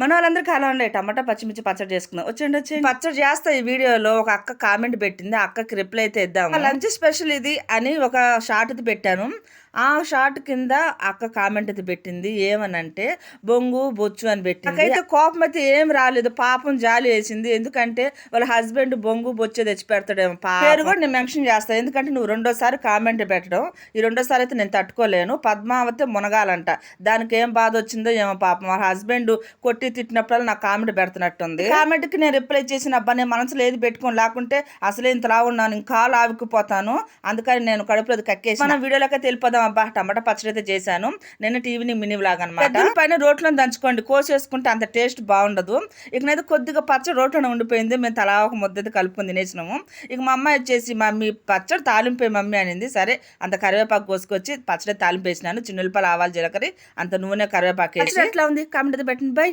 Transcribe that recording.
మన వాళ్ళందరికీ అలా ఉండే టమాటా పచ్చిమిర్చి పచ్చడి చేసుకుందాం. వచ్చండి వచ్చేయండి. పచ్చడి చేస్తా ఈ వీడియోలో ఒక అక్క కామెంట్ పెట్టింది అక్కకి రిప్లై అయితే ఇద్దాం లంచ్ స్పెషల్ ఇది అని ఒక షార్ట్ ఇది పెట్టాను. ఆ షార్ట్ కింద అక్క కామెంట్ అయితే పెట్టింది ఏమనంటే బొంగు బొచ్చు అని పెట్టింది. అయితే కోపం అయితే ఏం రాలేదు పాపం జాలి వేసింది. ఎందుకంటే వాళ్ళ హస్బెండ్ బొంగు బొచ్చు తెచ్చి పెడతాడేమో పాపం. పేరు కూడా నేను మెన్షన్ చేస్తాను ఎందుకంటే నువ్వు రెండోసారి కామెంట్ పెట్టడం ఈ రెండోసారి అయితే నేను తట్టుకోలేను. పద్మావతి మునగాలంట. దానికి ఏం బాధ వచ్చిందో ఏమో పాపం. వాళ్ళ హస్బెండ్ కొట్టి తిట్టినప్పుడు నాకు కామెంట్ పెడుతున్నట్టుంది. కామెంట్కి నేను రిప్లై చేసిన అబ్బా నేను మనసులో ఏది పెట్టుకొని లేకుంటే అసలే ఇంతలా ఉన్నాను ఇంకా ఆవికిపోతాను అందుకని నేను కడుపులో కక్కేసి మన వీడియోలోకి తెలిపోదాం అబ్బా టమాటా పచ్చడి అయితే చేశాను. నేను టీవీని మినీ వ్లాగ్ అనమాట పైన రోట్లో దంచుకోండి కోసేసుకుంటే అంత టేస్ట్ బాగుండదు. ఇకనైతే కొద్దిగా పచ్చడి రోట్లోనే ఉండిపోయింది మేము తలా ఒక ముద్ద అయితే కలుపుకొని తినేసినాము. ఇక మా అమ్మాయి వచ్చేసి మమ్మీ పచ్చడి తాలింపే మమ్మీ అనింది. సరే అంత కరివేపాకు కోసుకొచ్చి పచ్చడి తాలింపు వేసినాను చిన్నులపాలు ఆవాలు జీలకర్ర అంత నూనె కరివేపాకు వేసి. ఎట్లా ఉంది? కామెంట్ అయితే పెట్టండి బై.